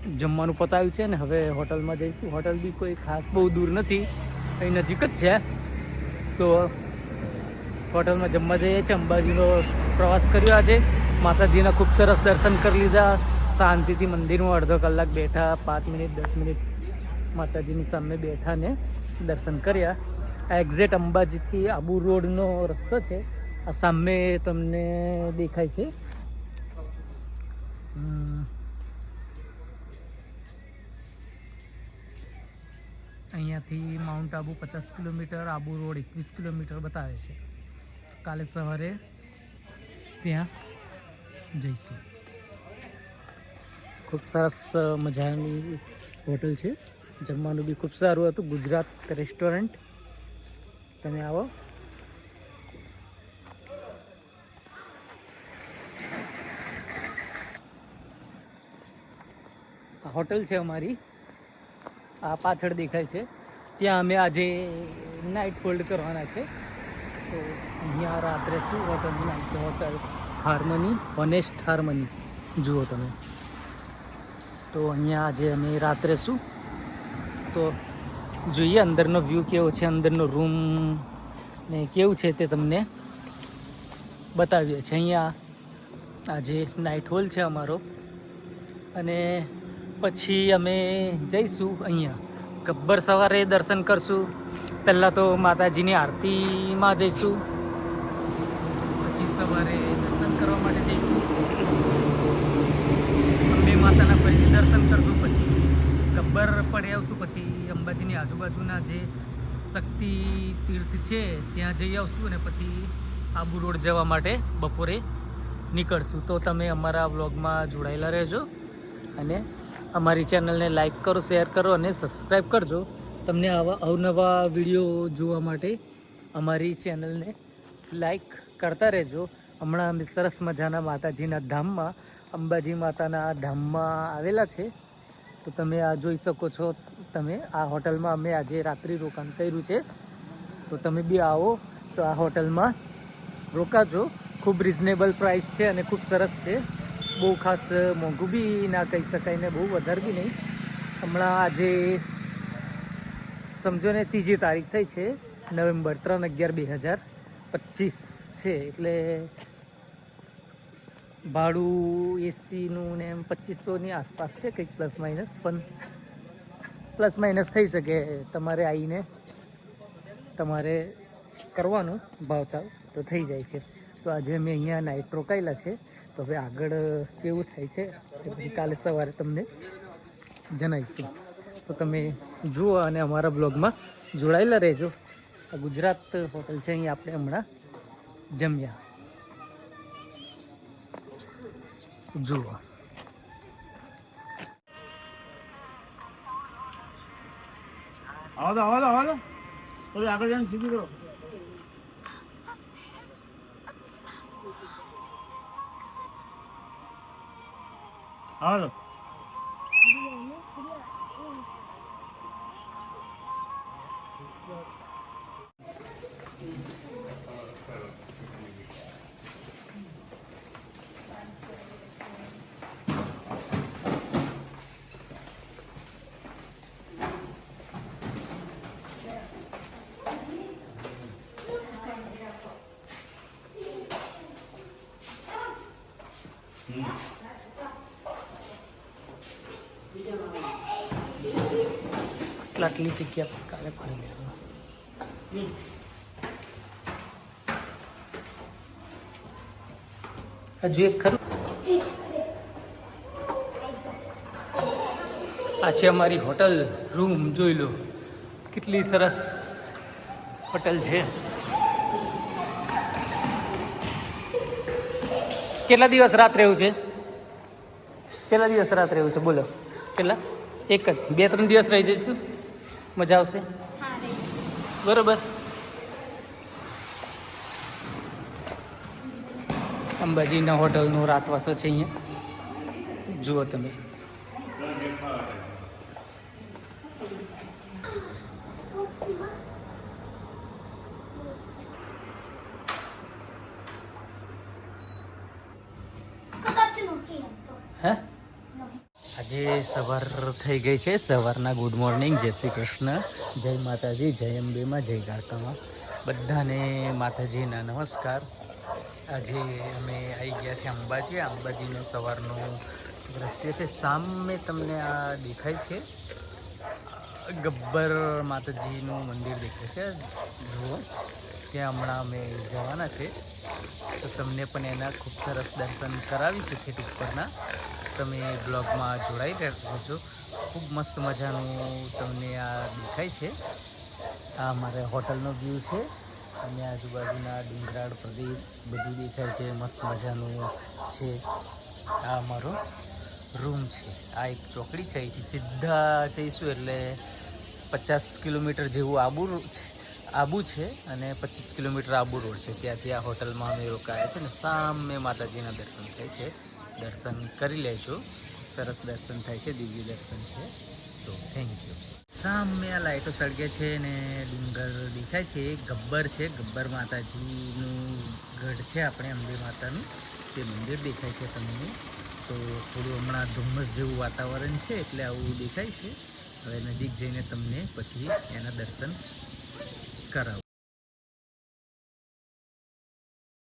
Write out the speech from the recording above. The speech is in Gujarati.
જમવાનું પતાવ્યું છે ને હવે હોટલમાં જઈશું. હોટલ બી કોઈ ખાસ બહુ દૂર નથી, અહીં નજીક જ છે. તો હોટલમાં જમવા જઈએ છીએ. અંબાજીનો પ્રવાસ કર્યો આજે. માતાજીના ખૂબ સરસ દર્શન કરી લીધા. શાંતિથી મંદિરમાં અડધો કલાક બેઠા, પાંચ મિનિટ, દસ મિનિટ માતાજીની સામે બેઠા ને દર્શન કર્યા. આ એક્ઝેક્ટ અંબાજીથી આબુ રોડનો રસ્તો છે. આ સામે તમને દેખાય છે. અહીંયાથી માઉન્ટ આબુ પચાસ કિલોમીટર, આબુ રોડ એકવીસ કિલોમીટર બતાવે છે. કાલે સવારે ત્યાં જઈશું. ખૂબ સરસ મજાની હોટલ છે. જમવાનું બી ખૂબ સારું હતું. ગુજરાત રેસ્ટોરન્ટ. તમે આવો. હોટલ છે અમારી. આ પાછળ દેખાય છે. ત્યાં અમે આજે નાઇટ હોલ્ડ કરવાના છે. તો અહીંયા રાત્રે શું હોટલનું નામ છે? હોટલ હાર્મની હોનેસ્ટ હાર્મની જુઓ તમે. તો અહીંયા આજે અમે રાત્રે શું? તો જોઈએ અંદરનો વ્યૂ કેવો છે, અંદરનો રૂમ ને કેવું છે તે તમને બતાવીએ છીએ. અહીંયા આજે નાઇટ હોલ છે અમારો. અને પછી અમે જઈશું અહીંયા. ગબ્બર સવારે દર્શન કરશું. પહેલાં તો માતાજીની આરતીમાં જઈશું. પછી સવારે દર્શન કરવા માટે જઈશું. અંબે માતાના પહેલી દર્શન કરશું, પછી ગબ્બર પડી આવશું, પછી અંબાજીની આજુબાજુના જે શક્તિ તીર્થ છે, ત્યાં જઈ આવશું અને પછી આબુ રોડ જવા માટે બપોરે નીકળશું. તો તમે અમારા વ્લોગમાં જોડાયેલા રહેજો અને અમારી ચેનલને લાઈક કરો, શેર કરો અને સબસ્ક્રાઈબ કરજો. તમને આવા અવનવા વીડિયો જોવા માટે અમારી ચેનલને લાઈક કરતા રહેજો. હમણાં અમે સરસ મજાના માતાજીના ધામમાં, અંબાજી માતાના ધામમાં આવેલા છે. તો તમે આ જોઈ શકો છો, તમે આ હોટલમાં અમે આજે રાત્રિ રોકાણ કર્યું છે. તો તમે બી આવો, તો આ હોટલમાં રોકાજો. ખૂબ રિઝનેબલ પ્રાઇસ છે અને ખૂબ સરસ છે. બહુ ખાસ મોંઘું બી ના કહી શકાય ને બહુ વધારે બી નહીં. હમણાં આજે સમજો ને ત્રીજી તારીખ થઈ છે, નવેમ્બર ત્રણ અગિયાર બે હજાર પચીસ છે, એટલે ભાડું એસીનું ને એમ પચીસોની આસપાસ છે, કંઈક પ્લસ માઇનસ, પણ પ્લસ માઇનસ થઈ શકે તમારે આવીને તમારે કરવાનું ભાવતાલ તો થઈ જાય છે. તો આજે અમે અહીંયા નાઇટ રોકાયેલા છે. તો હવે આગળ કેવું થાય છે પછી કાલે સવારે તમને જણાવીશું. તો તમે જુઓ અને અમારા બ્લોગમાં જોડાયેલા રહેજો. આ ગુજરાત હોટલ છે, અહીં આપણે હમણાં જમ્યા. જુઓ. આવો તો આવો તો, આવો આગળ જઈને શીખી દો આવો તો આટલી જગ્યા પર કાલે ફરી લેવાનું હજુ એક ખરું? આ છે અમારી હોટલ રૂમ, જોઈ લો. કેટલી સરસ હોટલ છે. કેટલા દિવસ રાત રહેવું છે? કેટલા દિવસ રાત રહેવું છે? બોલો. કેટલા એક જ. બે, ત્રણ દિવસ રહી જઈશું. મજા આવશે. બરોબર. અંબાજીના હોટલનો રાતવાસો છે અહીંયા. જુઓ તમે. આજે સવાર થઈ ગઈ છે. સવારના ગુડ મોર્નિંગ જય શ્રી કૃષ્ણ. જય માતાજી. જય અંબેમાં, જય ગાળકામાં બધાને માતાજીના નમસ્કાર. આજે અમે આવી ગયા છે અંબાજી. અંબાજીનું સવારનું દ્રશ્ય છે. સામે તમને આ દેખાય છે. ગબ્બર માતાજીનું મંદિર દેખાય છે. જુઓ, ત્યાં હમણાં અમે જવાના છે. તો તમને પણ એના ખૂબ સરસ દર્શન કરાવીશું ઠેઠ ઉપરના. તમે બ્લોગમાં જોડાઈ રહેજો ખૂબ મસ્ત મજાનું તમને આ દેખાય છે. આ અમારે હોટલનો વ્યૂ છે. અને આજુબાજુના ડુંગરાળ પ્રદેશ બધું દેખાય છે. મસ્ત મજાનું છે. આ અમારો રૂમ છે. આ એક ચોકડી છે. અહીંથી સીધા જઈશું એટલે પચાસ કિલોમીટર જેવું આબુ છે. આબુ છે અને પચીસ કિલોમીટર આબુ રોડ છે. ત્યાંથી આ હોટલમાં અમે રોકાયા છે અને સામે માતાજીના દર્શન થાય છે. દર્શન કરી લેજો. સરસ દર્શન થાય છે, દિવ્ય દર્શન છે. તો થેન્ક યુ સામે આ લાઇટો સળગે છે ને ડુંગર દેખાય છે. ગબ્બર છે. ગબ્બર માતાજીનું ગઢ છે આપણે અંબે માતાનું. તે મંદિર દેખાય છે તમને. તો થોડું હમણાં ધુમ્મસ જેવું વાતાવરણ છે એટલે આવું દેખાય છે. હવે નજીક જઈને તમને પછી એના દર્શન કરાવું